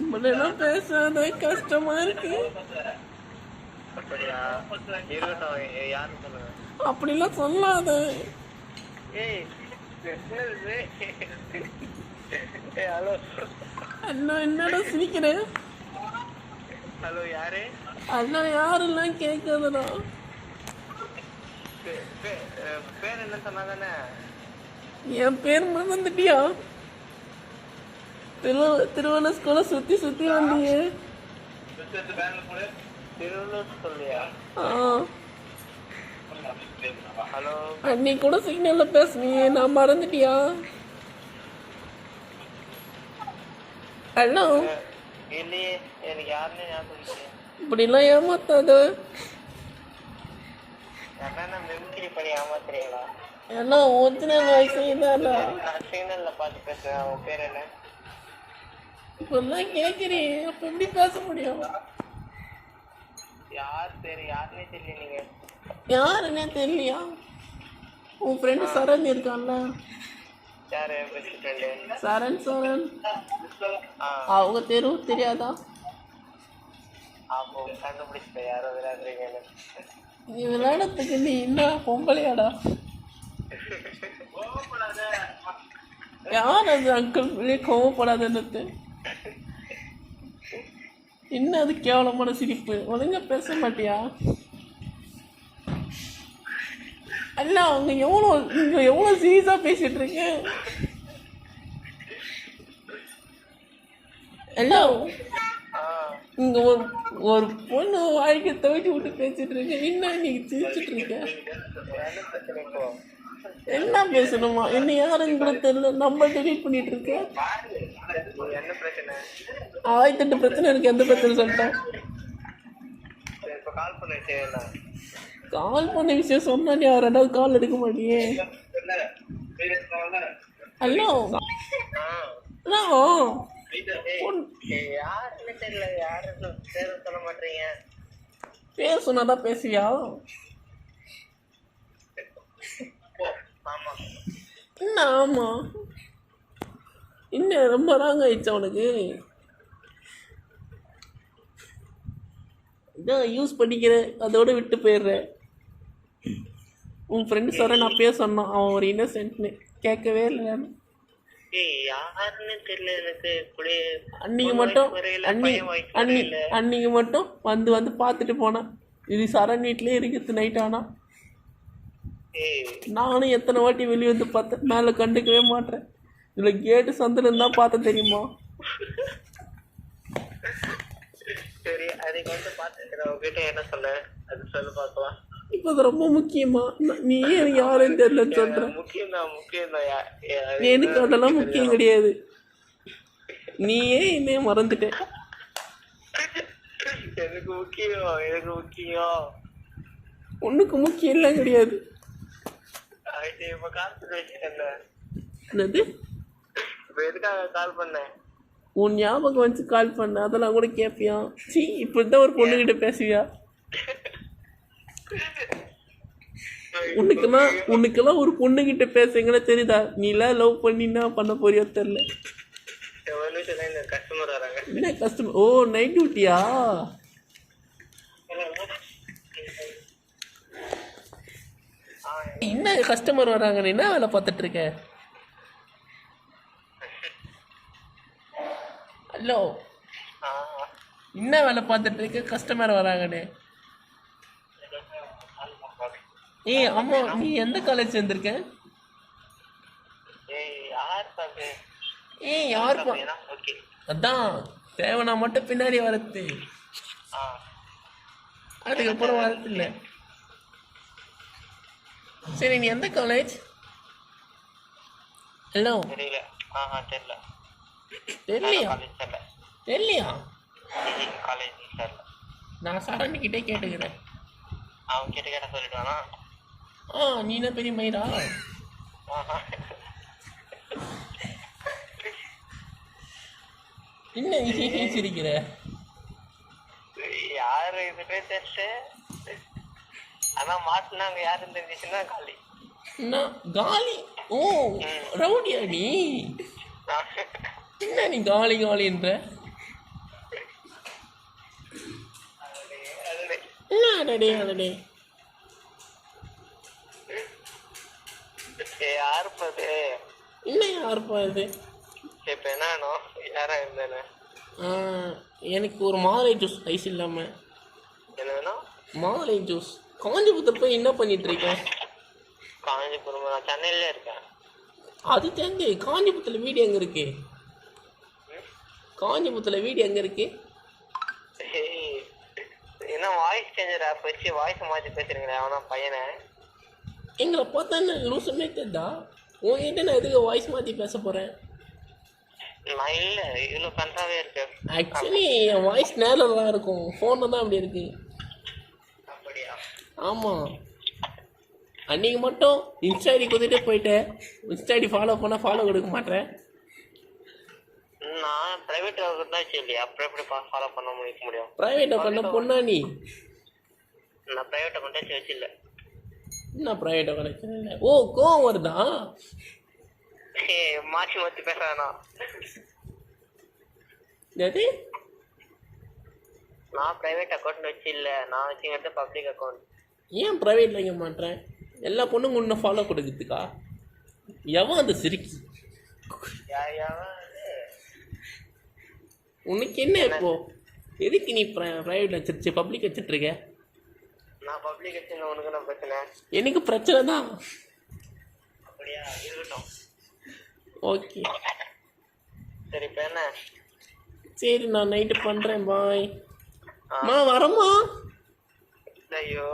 இப்படிலாம் பேசாத கஷ்டமா இருக்கு. அப்படிலாம் சொல்லாத. அண்ணா என்னடா சிரிக்கிறேன் ஹலோ யாரு? அண்ணா யாரெல்லாம் கேட்காதடா பேர் என்ன சொன்னாதானே என் பேர் மறந்துட்டியா? திரு திருவண்ணஸ்கூல சுத்தி சுத்தி வந்தீங்க நீ ஹலோ கூட சிக்னல்ல பேசுனீங்க நான் மறந்துட்டியா? ஹலோ இல்லையே எனக்கு இப்படிலாம் ஏமாத்தாத. யாருன்னா ஏமாத்துறீங்களா எல்லாம் ஒரிஜினல் வாய்ஸ் இதாடா சிக்னல்ல பார்த்து பேசுறேன் உன் பேர் என்ன? இப்பெல்லாம் கேட்குறீங்க அப்போ எப்படி பேச முடியும்? யார் பேர் யாருன்னே தெரியல நீங்க. யாருன்னே தெரியலையா? உன் ஃப்ரெண்டு சரண் இருக்கான்ல. யாரு? சரண் சரண். ஆ. அவங்க தெரு தெரியாதா? அப்போ கண்டுபிடிச்சிட்டேன் யாரோ விளையாடுறீங்கன்னு நீ விளையாடத்துக்கு நீ என்ன பொம்பளையாடா? யார் அது அங்கிள் வெளியே கோவப்படாதுன்னு. என்ன அது கேவலமான சிரிப்பு? ஒழுங்காக பேச மாட்டியா? அல்ல அவங்க எவ்வளோ இங்கே எவ்வளோ சீரியஸாக பேசிகிட்டு இருக்கு ஹலோ இங்கே இங்க ஒரு ஒரு பொண்ணு வாழ்க்கை துவைச்சு விட்டு பேசிட்டு இருக்கு என்ன நீங்க சிரிச்சிட்டு இருக்க என்ன பேசணுமா? என்ன யாருன்னு கூட தெரியல. நம்ம டெலீட் பண்ணிட்டு இருக்கேன் என்ன பிரச்சனை? ஆயிரத்தெட்டு பிரச்சனை இருக்கு எந்த பிரச்சனை சொல்லிட்டேன் இப்போ கால் பண்ண விஷயம் கால் பண்ண விஷயம் சொன்னா நீ ரெண்டாவது கால் எடுக்க மாட்டியே. ஹலோ ஹலோ யாருன்னு தெரியல யாருன்னு சொல்ல மாட்டீங்க. பேர் சொன்னாதான் பேசுவியா ஆமா என்ன ஆமா? என்ன ரொம்ப ராங்க ஆயிடுச்சா உனக்கு? இதான் யூஸ் பண்ணிக்கிற அதோட விட்டு போயிடுறேன். உன் ஃப்ரெண்டு சரண் அப்பயே சொன்னான் அவன் ஒரு இன்னசென்ட்னு கேட்கவே இல்லை நான். அன்னைக்கு மட்டும். அன்னைக்கு மட்டும் வந்து வந்து பார்த்துட்டு போனேன். இது சரண் வீட்லயே இருக்குது நைட் ஆனா. நானும் எத்தனை வாட்டி வெளியே வந்து பார்த்தேன். மேலே கண்டுக்கவே மாட்டேன். இதில் கேட்டு சந்திரன் தான் பார்த்தேன் தெரியுமா? சரி அதுக்கு வந்து உங்ககிட்ட என்ன சொல்ல அது சொல்லு பார்க்கலாம். இப்போ அது ரொம்ப முக்கியமா? நீ எனக்கு யாருன்னு தெரியலன்னு சொல்ற முக்கியம் தான் முக்கியம் தான் எனக்கு அதெல்லாம் முக்கியம் கிடையாது. நீயே என்னைய மறந்துட்ட எனக்கு முக்கியம் எனக்கு முக்கியம். உனக்கு முக்கியம் எல்லாம் கிடையாது அது என்னது? இப்ப எதுக்காக கால் பண்ணேன் உன் ஞாபகம் வச்சு கால் பண்ண அதெல்லாம் கூட கேட்பியா சீ இப்படிதான் ஒரு பொண்ணுகிட்ட பேசுவியா? உனக்கெல்லாம் உனக்கெல்லாம் ஒரு பொண்ணுகிட்ட பேசுங்கன்னா தெரியுதா? நீலாம் லவ் பண்ணினா பண்ண போறியோ தெரில கஸ்டமர் என்ன கஷ்டம் ஓ நைட் டியூட்டியா என்ன கஸ்டமர் வராங்க? நீ என்ன வேலை பார்த்துட்டு இருக்க? ஹலோ. என்ன வேலை பார்த்துட்டு இருக்க? கஸ்டமர் வராங்கடே. ஏய் ஆமா நீ எந்த காலேஜ் வந்திருக்க ஏய் யார் அதான் தேவைனா மட்டும் பின்னாடி வரது அதுக்கப்புறம் வரது இல்லை சரி நீ எந்த காலேஜ் ஹலோ. தெரியல. ஆஹா தெரியல. தெரியலையா? தெரியலையா? காலேஜ் தெரியல. நான் சரண்கிட்டே கேட்டுக்கிறேன். அவன் கிட்ட கேட்ட சொல்லிட்டானா ஆ நீ என்ன பெரிய மயிரா? என்ன ஹி சிரிக்கிற? யாரு இதுவே தெரியல ஆனா மாட்டினாங்க யாருன்னு தெரிஞ்சிச்சுன்னா காலி காலி ஓ ரவுடியா நீ? என்ன நீ காலி அடடே. என்ன அடடே அடடே. யாருப்பா அது என்ன யாருப்பா இது இப்ப என்ன வேணும் யாரா இருந்தேன்னு? ஆ, எனக்கு ஒரு மாதுளை ஜூஸ் ஐஸ் இல்லாமல் என்ன வேணும்? மாதுளை ஜூஸ். காஞ்சிபுரத்தில் போய் என்ன பண்ணிட்டு இருக்கேன் காஞ்சிபுரம் நான் சென்னையில இருக்கேன். அது தெரிஞ்சு காஞ்சிபுரத்தில் வீடு எங்கே இருக்கு? காஞ்சிபுரத்தில் வீடு எங்கே இருக்கு? என்ன வாய்ஸ் சேஞ்சர் ஆப் வச்சு வாய்ஸ் மாத்தி பேசுறீங்களே அவனா பையனை. எங்களை பார்த்தா என்ன லூசுமே தெரிதா உங்ககிட்ட நான் எதுக்கு வாய்ஸ் மாற்றி பேச போகிறேன் நான் இல்ல இவ்வளவு கன்றாவே இருக்கு. ஆக்சுவலி என் வாய்ஸ் நேரில் தான் இருக்கும். ஃபோனில் தான் அப்படி இருக்கு. அப்படியா? ஆமாம் அன்றைக்கி மட்டும் இன்ஸ்டா ஐடி கொடுத்துட்டே போயிட்டேன். இன்ஸ்டா ஐடி ஃபாலோ பண்ணால் ஃபாலோ கொடுக்க மாட்டேன். நான் பிரைவேட் தான் சரி அப்புறம் எப்படி ஃபாலோ பண்ண முடிக்க முடியும்? ப்ரைவேட் அக்கௌண்ட்டில் பொண்ணா நீ? நான் பிரைவேட் அக்கௌண்ட் வச்சில்ல என்ன ப்ரைவேட் அக்கௌண்ட் இல்லை ஓ கோவம் வருதா? மாத்தி மாத்தி பேசுறானா எது நான் பிரைவேட் அக்கௌண்ட் வச்சு இல்ல நான் வச்சுங்கிறது பப்ளிக் அக்கௌண்ட் ஏன் ப்ரைவேட்டில் வைக்க மாட்டேன் எல்லா பொண்ணுங்க உன்னை ஃபாலோ கொடுக்குறதுக்கா? எவன் அந்த சிரிக்கி? உனக்கு என்ன இப்போ? எதுக்கு நீ ப்ரைவேட் வச்சிருச்சு? பப்ளிக் வச்சிட்டு இருக்க நான் பப்ளிக் வச்சு உனக்கு நான் பிரச்சனை? எனக்கு பிரச்சனை தான். அப்படியா? இருக்கட்டும். ஓகே. சரி இப்ப என்ன? சரி நான் நைட்டு பண்ணுறேன் பாய் ஆ. அம்மா வரம்மா ஐயோ.